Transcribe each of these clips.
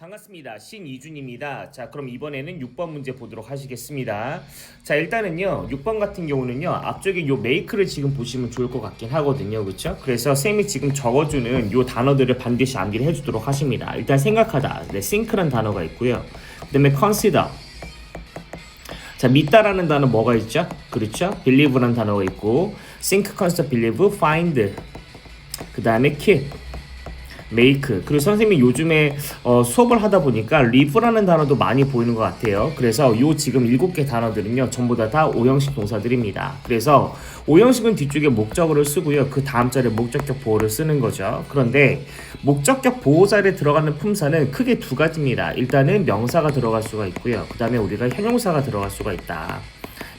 반갑습니다. 신이준입니다. 자, 그럼 이번에는 6번 문제 보도록 하시겠습니다. 자, 일단은요, 6번 같은 경우는요, 앞쪽에 요 메이크를 지금 보시면 좋을 것 같긴 하거든요. 그쵸? 그래서 쌤이 지금 적어 주는 요 단어들을 반드시 암기를 해 주도록 하십니다. 일단 생각하다. 네, think란 단어가 있고요. 그 다음에 consider. 자, 믿다라는 단어 뭐가 있죠? 그렇죠? believe라는 단어가 있고, think, consider, believe, find. 그 다음에 keep. 메이크. 그리고 선생님이 요즘에 어, 수업을 하다 보니까 리브라는 단어도 많이 보이는 것 같아요. 그래서 요 지금 일곱 개 단어들은요 전부 다 다 오형식 동사들입니다. 그래서 오형식은 뒤쪽에 목적어를 쓰고요 그 다음 자리에 목적격 보호를 쓰는 거죠. 그런데 목적격 보호 자리에 들어가는 품사는 크게 두 가지입니다. 일단은 명사가 들어갈 수가 있고요 그 다음에 우리가 형용사가 들어갈 수가 있다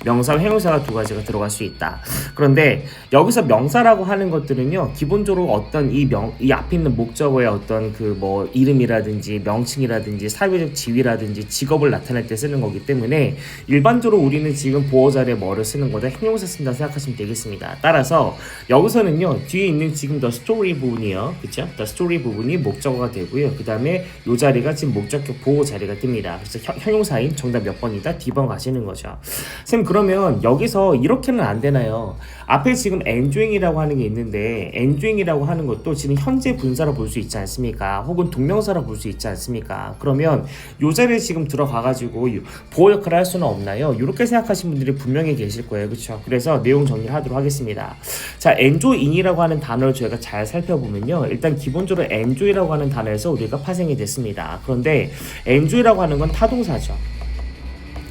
명사와 형용사가 두 가지가 들어갈 수 있다. 그런데 여기서 명사라고 하는 것들은요, 기본적으로 어떤 이 명, 이 앞에 있는 목적어의 어떤 그 뭐 이름이라든지 명칭이라든지 사회적 지위라든지 직업을 나타낼 때 쓰는 거기 때문에 일반적으로 우리는 지금 보호 자리에 뭐를 쓰는 거다 형용사 쓴다 생각하시면 되겠습니다. 따라서 여기서는요, 뒤에 있는 지금 the story 부분이요, 그쵸? the story 부분이 목적어가 되고요. 그 다음에 요 자리가 지금 목적격 보호 자리가 됩니다. 그래서 형- 형용사인 정답 몇 번이다? D번 가시는 거죠. 쌤 그러면 여기서 이렇게는 안 되나요? 앞에 지금 enjoying이라고 하는 게 있는데 enjoying이라고 하는 것도 지금 현재 분사로 볼 수 있지 않습니까? 혹은 동명사로 볼 수 있지 않습니까? 그러면 요 자리에 지금 들어가 가지고 보호 역할을 할 수는 없나요? 이렇게 생각하신 분들이 분명히 계실 거예요. 그렇죠? 그래서 내용 정리를 하도록 하겠습니다. 자, enjoying이라고 하는 단어를 저희가 잘 살펴보면요. 일단 기본적으로 enjoy라고 하는 단어에서 우리가 파생이 됐습니다. 그런데 enjoy라고 하는 건 타동사죠.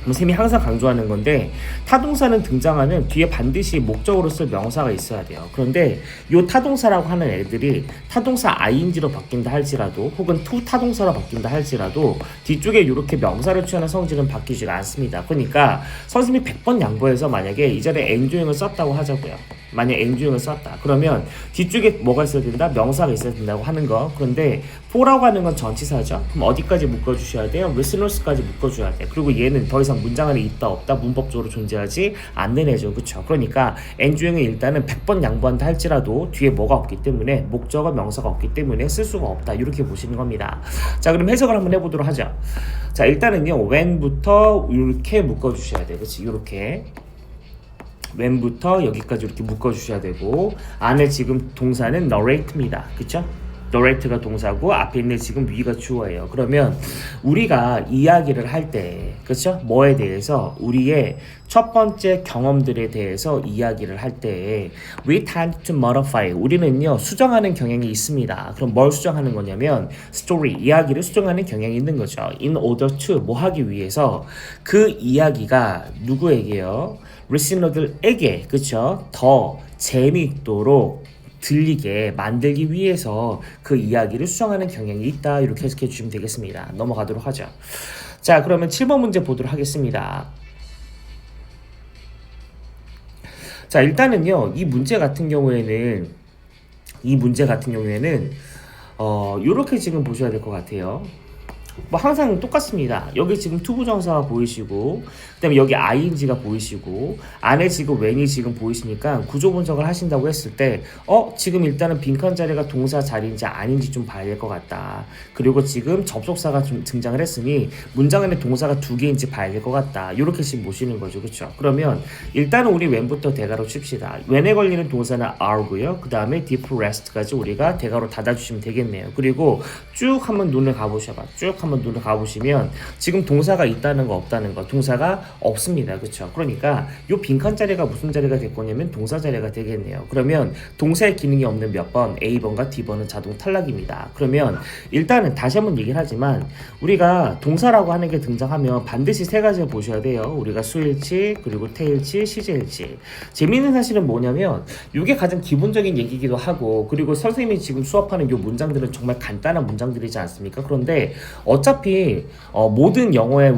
뭐 쌤이 항상 강조하는 건데 타동사는 등장하면 뒤에 반드시 목적으로 쓸 명사가 있어야 돼요. 그런데 요 타동사라고 하는 애들이 타동사 ing로 바뀐다 할지라도 혹은 투 타동사로 바뀐다 할지라도 뒤쪽에 이렇게 명사를 취하는 성질은 바뀌지가 않습니다. 그러니까 선생님이 100번 양보해서 만약에 이 자리에 enjoying을 썼다고 하자고요. 만약 enjoying을 썼다. 그러면 뒤쪽에 뭐가 있어야 된다? 명사가 있어야 된다고 하는 거. 그런데 for라고 하는 건 전치사죠. 그럼 어디까지 묶어주셔야 돼요? listeners까지 묶어줘야 돼. 그리고 얘는 더 이상 문장 안에 있다 없다 문법적으로 존재하지 않는 애죠. 그쵸? 그러니까 enjoying은 일단은 100번 양보한다 할지라도 뒤에 뭐가 없기 때문에 목적어 명사가 없기 때문에 쓸 수가 없다. 이렇게 보시는 겁니다. 자 그럼 해석을 한번 해 보도록 하죠. 자 일단은요 when부터 이렇게 묶어 주셔야 돼요. 그치? 이렇게 왼부터 여기까지 이렇게 묶어 주셔야 되고 안에 지금 동사는 narrate입니다. 그 쵸? narrate가 동사고 앞에 있는 지금 위가 주어예요. 그러면 우리가 이야기를 할 때, 그쵸? 뭐에 대해서 우리의 첫 번째 경험들에 대해서 이야기를 할 때, we tend to modify. 우리는요, 수정하는 경향이 있습니다. 그럼 뭘 수정하는 거냐면, story, 이야기를 수정하는 경향이 있는 거죠. in order to, 뭐 하기 위해서 그 이야기가 누구에게요? 리스너들에게 그쵸 더 재미있도록 들리게 만들기 위해서 그 이야기를 수정하는 경향이 있다. 이렇게 해석해 주시면 되겠습니다. 넘어가도록 하죠. 자 그러면 7번 문제 보도록 하겠습니다. 자 일단은요 이 문제 같은 경우에는 이 문제 같은 경우에는 어 요렇게 지금 보셔야 될 것 같아요 뭐 항상 똑같습니다. 여기 지금 투부 정사가 보이시고 그다음에 여기 ing가 보이시고 안에 지금 when이 지금 보이시니까 구조 분석을 하신다고 했을 때 어 지금 일단은 빈칸 자리가 동사 자리인지 아닌지 좀 봐야 될 것 같다. 그리고 지금 접속사가 좀 등장을 했으니 문장 안에 동사가 두 개인지 봐야 될 것 같다. 이렇게 지금 보시는 거죠, 그렇죠? 그러면 일단은 우리 when부터 대가로 칩시다. when에 걸리는 동사는 are고요. 그 다음에 deep rest까지 우리가 대가로 닫아주시면 되겠네요. 그리고 쭉 한번 눈을 가보셔봐. 쭉 한번 눈을 가보시면 지금 동사가 있다는 거 없다는 거 동사가 없습니다. 그렇죠? 그러니까 요 빈칸 자리가 무슨 자리가 될 거냐면 동사 자리가 되겠네요. 그러면 동사의 기능이 없는 몇 번 A번과 D번은 자동 탈락입니다. 그러면 일단은 다시 한번 얘기를 하지만 우리가 동사라고 하는 게 등장하면 반드시 세 가지를 보셔야 돼요. 우리가 수일치 그리고 태일치 시제일치 재미있는 사실은 뭐냐면 이게 가장 기본적인 얘기기도 하고 그리고 선생님이 지금 수업하는 요 문장들은 정말 간단한 문장들이지 않습니까? 그런데 어차피 어, 모든 영어의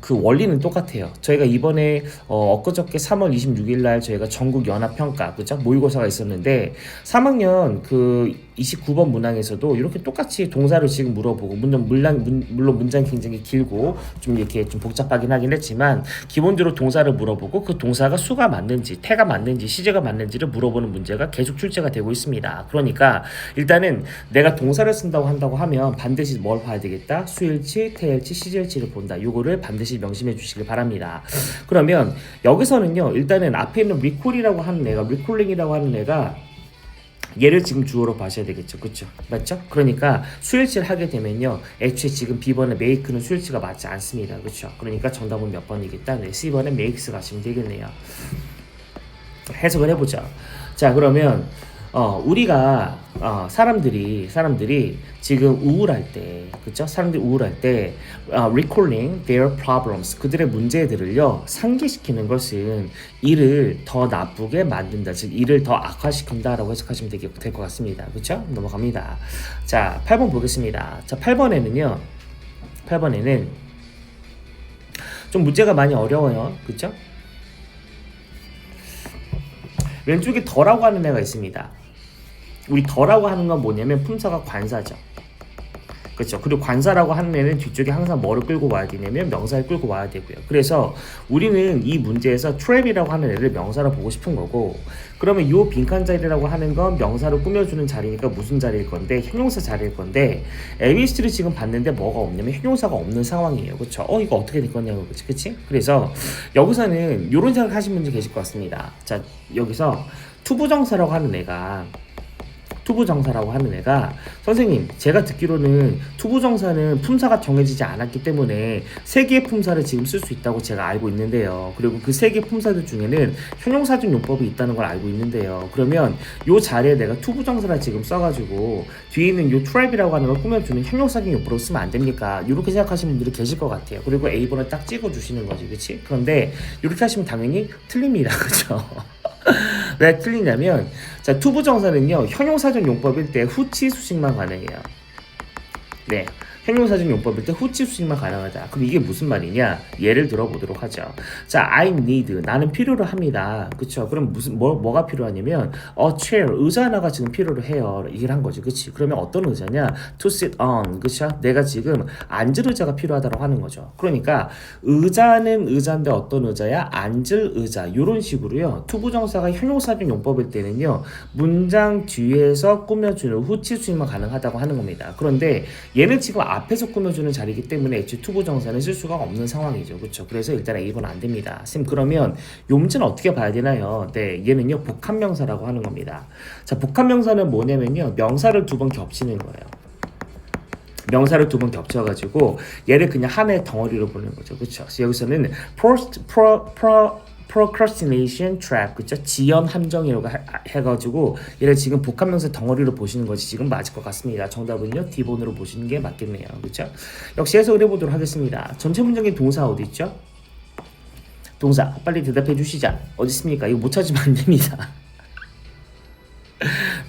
그 원리는 똑같아요. 저희가 이번에 어, 엊그저께 3월 26일 날 저희가 전국 연합 평가 그죠? 모의고사가 있었는데 3학년 그 29번 문항에서도 이렇게 똑같이 동사를 지금 물어보고 물론 물론 문- 물론 문장이 굉장히 길고 좀 이렇게 좀 복잡하긴 하긴 했지만 기본적으로 동사를 물어보고 그 동사가 수가 맞는지 태가 맞는지 시제가 맞는지를 물어보는 문제가 계속 출제가 되고 있습니다. 그러니까 일단은 내가 동사를 쓴다고 한다고 하면 반드시 뭘 봐야 되겠다? 수일치, 태일치, 시절치를 본다. 요거를 반드시 명심해 주시길 바랍니다. 그러면 여기서는요. 일단은 앞에 있는 리콜이라고 하는 애가 리콜링이라고 하는 애가 얘를 지금 주어로 봐셔야 되겠죠. 그렇죠? 맞죠? 그러니까 수일치를 하게 되면요. 애초에 지금 B번의 메이크는 수일치가 맞지 않습니다. 그렇죠? 그러니까 정답은 몇 번이겠다? 네, C번의 메이크스 가시면 되겠네요. 해석을 해보자. 자, 그러면 어, 우리가 어, 사람들이 사람들이 지금 우울할 때, 그렇죠? 사람들이 우울할 때 어, recalling their problems 그들의 문제들을요 상기시키는 것은 일을 더 나쁘게 만든다, 즉 일을 더 악화시킨다라고 해석하시면 될 것 같습니다. 그렇죠? 넘어갑니다. 자, 8번 보겠습니다. 자, 8번에는요, 8번에는 좀 문제가 많이 어려워요, 그렇죠? 왼쪽에 더라고 하는 애가 있습니다. 우리 더라고 하는 건 뭐냐면 품사가 관사죠. 그렇죠. 그리고 관사라고 하는 애는 뒤쪽에 항상 뭐를 끌고 와야 되냐면 명사를 끌고 와야 되고요. 그래서 우리는 이 문제에서 트랩이라고 하는 애를 명사로 보고 싶은 거고 그러면 요 빈칸 자리라고 하는 건 명사로 꾸며주는 자리니까 무슨 자리일 건데 형용사 자리일 건데 에비스트를 지금 봤는데 뭐가 없냐면 형용사가 없는 상황이에요. 그렇죠. 어 이거 어떻게 될 거냐고 그렇지. 그치? 그래서 여기서는 이런 생각 하신 분들 계실 것 같습니다. 자 여기서 투부정사라고 하는 애가 투부정사라고 하는 애가 선생님 제가 듣기로는 투부정사는 품사가 정해지지 않았기 때문에 세 개의 품사를 지금 쓸 수 있다고 제가 알고 있는데요. 그리고 그 세개 품사들 중에는 형용사적 용법이 있다는 걸 알고 있는데요. 그러면 요 자리에 내가 투부정사를 지금 써가지고 뒤에 있는 요 트랩이라고 하는 걸 꾸며주는 형용사적 용법으로 쓰면 안 됩니까? 이렇게 생각하시는 분들이 계실 것 같아요. 그리고 A번을 딱 찍어주시는 거지, 그렇지? 그런데 이렇게 하시면 당연히 틀립니다, 그렇죠? 왜 틀리냐면 자 투부정사는요 형용사적 용법일 때 후치 수식만 가능해요. 네. 용법일 때 후치 수식만 가능하다. 그럼 이게 무슨 말이냐? 예를 들어 보도록 하죠. 자, I need 나는 필요로 합니다. 그렇죠? 그럼 무슨 뭐 뭐가 필요하냐면 a chair 의자 하나가 지금 필요로 해요. 이걸 한 거지. 그렇지? 그러면 어떤 의자냐? to sit on. 그렇죠? 내가 지금 앉을 의자가 필요하다고 하는 거죠. 그러니까 의자는 의자인데 어떤 의자야? 앉을 의자. 이런 식으로요. 투부정사가 형용사적 용법일 때는요. 문장 뒤에서 꾸며주는 후치 수식만 가능하다고 하는 겁니다. 그런데 얘는 지금 앞에서 꾸며주는 자리이기 때문에 애초에 투부정사는 쓸 수가 없는 상황이죠. 그렇죠? 그래서 일단 A번 안 됩니다. 쌤 그러면 요 문제는 어떻게 봐야 되나요? 네, 얘는요 복합명사라고 하는 겁니다. 자, 복합명사는 뭐냐면요 명사를 두 번 겹치는 거예요. 명사를 두 번 겹쳐가지고 얘를 그냥 하나의 덩어리로 보는 거죠. 그렇죠? 여기서는 post, pro, pro, procrastination trap 그죠? 지연 함정이라고 하- 해가지고 얘를 지금 복합명사 덩어리로 보시는 것이 지금 맞을 것 같습니다. 정답은요 D번으로 보시는 게 맞겠네요. 그렇죠? 역시 해석을 해보도록 하겠습니다. 전체 문장의 동사 어디 있죠? 동사 빨리 대답해 주시자. 어디 있습니까? 이거 못 찾으면 안 됩니다.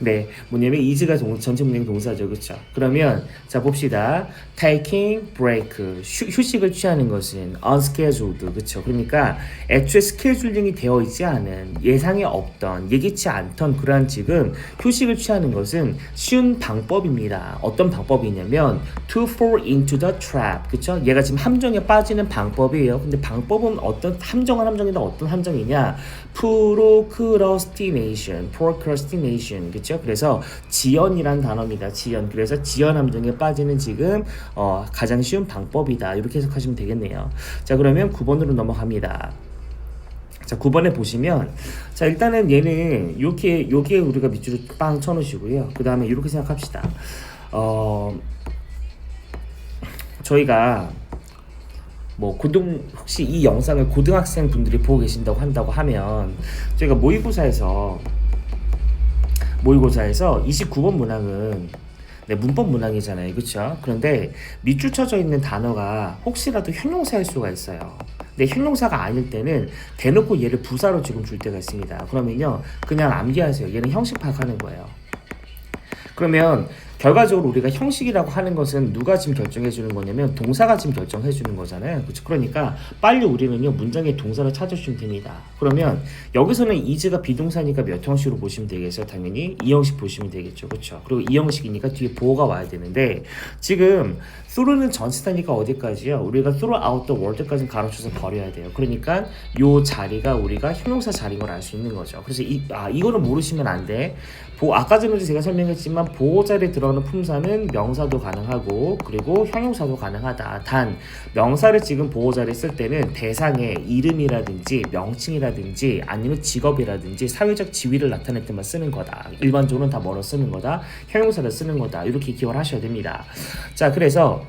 네, 뭐냐면 is가 동, 전체 문장 동사죠, 그렇죠? 그러면 자 봅시다. taking break 휴, 휴식을 취하는 것은 unscheduled, 그렇죠? 그러니까 애초에 스케줄링이 되어 있지 않은 예상에 없던 예기치 않던 그러한 지금 휴식을 취하는 것은 쉬운 방법입니다. 어떤 방법이냐면 to fall into the trap, 그렇죠? 얘가 지금 함정에 빠지는 방법이에요. 근데 방법은 어떤 함정은 함정인데 어떤 함정이냐? procrastination, procrastination, 그렇죠? 그래서 지연이란 단어입니다. 지연. 그래서 지연 함정에 빠지는 지금 어, 가장 쉬운 방법이다. 이렇게 해석하시면 되겠네요. 자, 그러면 9번으로 넘어갑니다. 자, 9번에 보시면 자, 일단은 얘는 요게 요게 우리가 밑줄을 빵 쳐 놓으시고요. 그다음에 이렇게 생각합시다. 어 저희가 뭐 고등 혹시 이 영상을 고등학생 분들이 보고 계신다고 한다고 하면 저희가 모의고사에서 모의고사에서 29번 문항은 네, 문법 문항이잖아요. 그렇죠? 그런데 밑줄 쳐져 있는 단어가 혹시라도 형용사일 수가 있어요. 근데 형용사가 아닐 때는 대놓고 얘를 부사로 지금 줄 때가 있습니다. 그러면요. 그냥 암기하세요. 얘는 형식 파악하는 거예요. 그러면 결과적으로 우리가 형식이라고 하는 것은 누가 지금 결정해 주는 거냐면 동사가 지금 결정해 주는 거잖아요. 그렇죠? 그러니까 빨리 우리는요 문장의 동사를 찾아주시면 됩니다. 그러면 여기서는 is가 비동사니까 몇 형식으로 보시면 되겠어요? 당연히 이 형식 보시면 되겠죠. 그렇죠? 그리고 이 형식이니까 뒤에 보호가 와야 되는데 지금 through는 전치사니까 어디까지요? 우리가 throughout the world까지 가로쳐서 버려야 돼요. 그러니까 요 자리가 우리가 형용사 자리인 걸 알 수 있는 거죠. 그래서 이, 아 이거는 모르시면 안 돼. 보, 아까 전에도 제가 설명했지만 보호자리에 들어가는 품사는 명사도 가능하고 그리고 형용사도 가능하다. 단 명사를 지금 보호자리에 쓸 때는 대상의 이름이라든지 명칭이라든지 아니면 직업이라든지 사회적 지위를 나타낼 때만 쓰는 거다. 일반적으로는 다 뭐로 쓰는 거다. 형용사를 쓰는 거다. 이렇게 기억을 하셔야 됩니다. 자, 그래서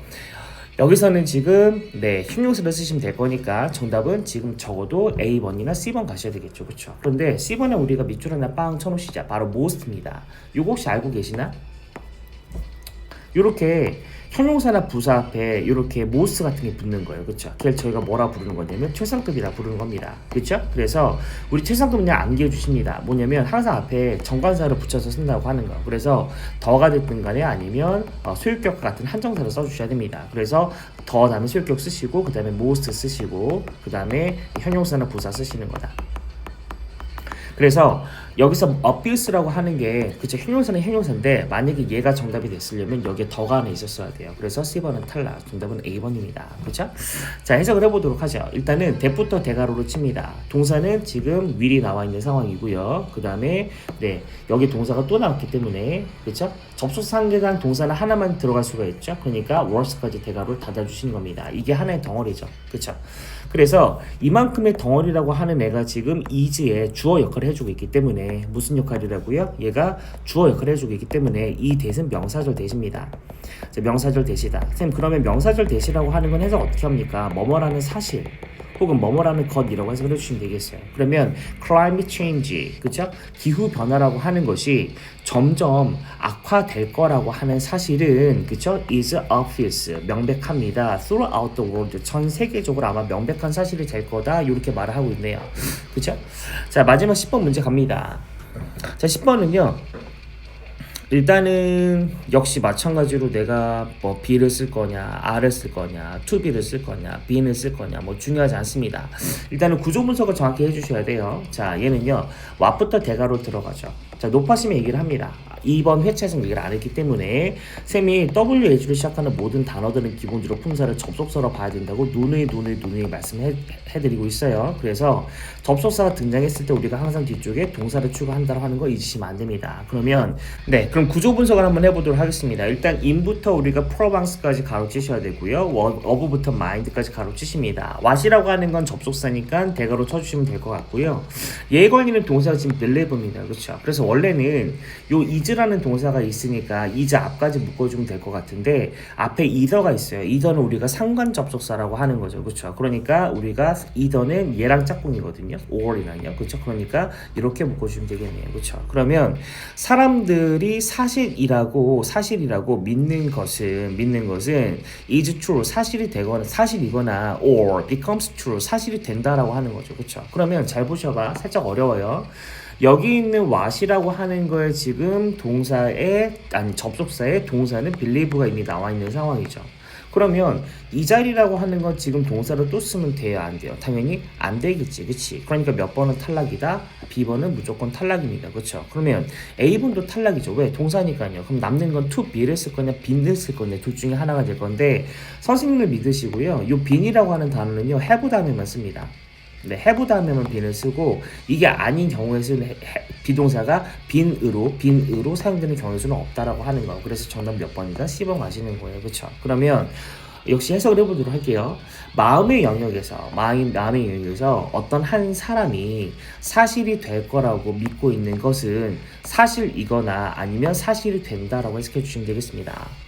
여기서는 지금 네 형용사를 쓰시면 될 거니까 정답은 지금 적어도 A번이나 C번 가셔야 되겠죠. 그렇죠 그런데 C번에 우리가 밑줄 하나 빵 쳐놓으시자. 바로 most입니다. 요거 혹시 알고 계시나? 요렇게 형용사나 부사 앞에 이렇게 모스 같은 게 붙는 거예요. 그렇죠? 걔를 저희가 뭐라 부르는 거냐면 최상급이라 부르는 겁니다. 그렇죠? 그래서 우리 최상급은 그냥 암기해 주십니다. 뭐냐면 항상 앞에 정관사를 붙여서 쓴다고 하는 거. 그래서 더가 됐든 간에 아니면 어, 소유격 같은 한정사를 써 주셔야 됩니다. 그래서 더 다음에 소유격 쓰시고 그다음에 most 쓰시고 그다음에 형용사나 부사 쓰시는 거다. 그래서 여기서 abuse라고 하는 게 그쵸 형용사는 형용사인데 만약에 얘가 정답이 됐으려면 여기에 더가 안에 있었어야 돼요. 그래서 C번은 탈락. 정답은 A번입니다. 그렇죠? 자 해석을 해보도록 하죠. 일단은 대부터 대가로로 칩니다. 동사는 지금 will이 나와 있는 상황이고요. 그 다음에 네 여기 동사가 또 나왔기 때문에 그렇죠? 접속 상대당 동사는 하나만 들어갈 수가 있죠. 그러니까 words까지 대가로 닫아주시는 겁니다. 이게 하나의 덩어리죠. 그렇죠? 그래서 이만큼의 덩어리라고 하는 애가 지금 is의 주어 역할을 해주고 있기 때문에 무슨 역할이라고요? 얘가 주어 역할을 해주고 있기 때문에 이 대신 명사절 대시입니다. 자, 명사절 대시다. 선생님 그러면 명사절 대시라고 하는 건 해석 어떻게 합니까? 뭐뭐라는 사실 혹은 뭐뭐라는 것이라고 해석을 해주시면 되겠어요. 그러면 climate change, 그죠? 기후 변화라고 하는 것이 점점 악화될 거라고 하는 사실은 그죠? is obvious, 명백합니다. throughout the world, 전 세계적으로 아마 명백한 사실이 될 거다 이렇게 말을 하고 있네요. 그죠? 자 마지막 10번 문제 갑니다. 자 10번은요. 일단은 역시 마찬가지로 내가 뭐 B를 쓸 거냐, R을 쓸 거냐, to B를 쓸 거냐, B는 쓸 거냐 뭐 중요하지 않습니다. 일단은 구조 분석을 정확히 해주셔야 돼요. 자 얘는요 왓부터 대가로 들어가죠. 자 높아심의 얘기를 합니다. 이번 회차에서 얘기를 안 했기 때문에 쌤이 WH로 시작하는 모든 단어들은 기본적으로 품사를 접속사로 봐야 된다고 누누이 누누이 말씀해드리고 있어요. 그래서 접속사가 등장했을 때 우리가 항상 뒤쪽에 동사를 추가한다고 하는 거 잊으시면 안 됩니다. 그러면 네 그럼 구조 분석을 한번 해보도록 하겠습니다. 일단 in부터 우리가 프로방스까지 가로치셔야 되고요. 어부부터 mind까지 가로치십니다. what이라고 하는 건 접속사니까 대가로 쳐주시면 될 것 같고요. 얘에 걸리는 동사가 지금 believ입니다. 그렇죠? 그래서 원래는 요 is라는 동사가 있으니까 is 앞까지 묶어주면 될 것 같은데 앞에 either가 있어요. either는 우리가 상관 접속사라고 하는 거죠. 그렇죠? 그러니까 우리가 either는 얘랑 짝꿍이거든요. or이랑요. 그렇죠? 그러니까 이렇게 묶어주면 되겠네요. 그렇죠? 그러면 사람들이 사실이라고 사실이라고 믿는 것은 믿는 것은 is true 사실이 되거나 사실이거나 or becomes true 사실이 된다라고 하는 거죠. 그렇죠? 그러면 잘 보셔봐. 살짝 어려워요. 여기 있는 what이라고 하는 거에 지금 동사의 아니 접속사의 동사는 believe가 이미 나와 있는 상황이죠. 그러면 이 자리라고 하는 건 지금 동사를 또 쓰면 돼요 안 돼요? 당연히 안 되겠지 그치? 그러니까 몇 번은 탈락이다 B번은 무조건 탈락입니다 그렇죠? 그러면 A번도 탈락이죠 왜? 동사니까요 그럼 남는 건 to be를 쓸 거냐 be를 쓸 거냐 둘 중에 하나가 될 건데 선생님을 믿으시고요 요 be이라고 하는 단어는요 have 다음에만 씁니다 네, have 다음에만 빈을 쓰고 이게 아닌 경우에는 비동사가 빈으로 빈으로 사용되는 경우에는 없다라고 하는 거. 그래서 정답 몇 번이다? 10번 가시는 거예요. 그렇죠? 그러면 역시 해석을 해보도록 할게요. 마음의 영역에서 마음, 마음의 영역에서 어떤 한 사람이 사실이 될 거라고 믿고 있는 것은 사실이거나 아니면 사실이 된다라고 해석해 주시면 되겠습니다.